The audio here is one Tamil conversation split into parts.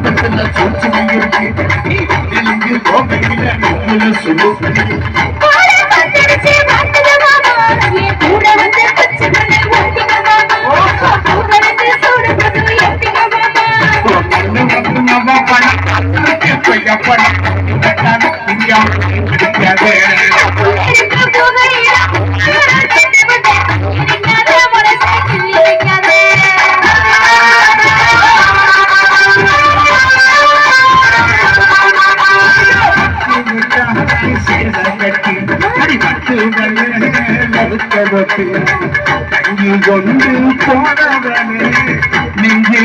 இதுக்கு கொசுபத்துல சூழ்ச்சி இருக்கு தெலுங்கு கோவையில நூல சொல்லு கண்ணு வந்து நம்ம பணம் தங்கி கொண்டு போனவனே நெஞ்சு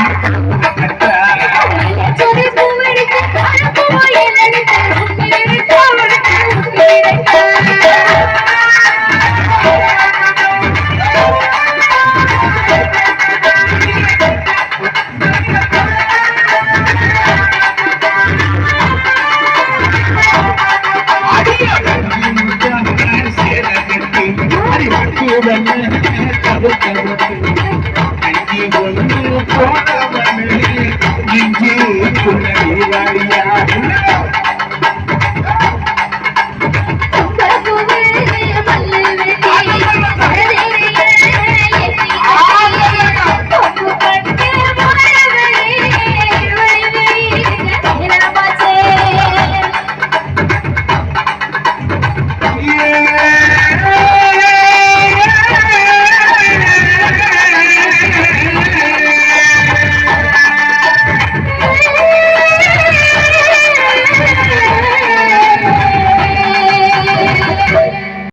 কালো কালো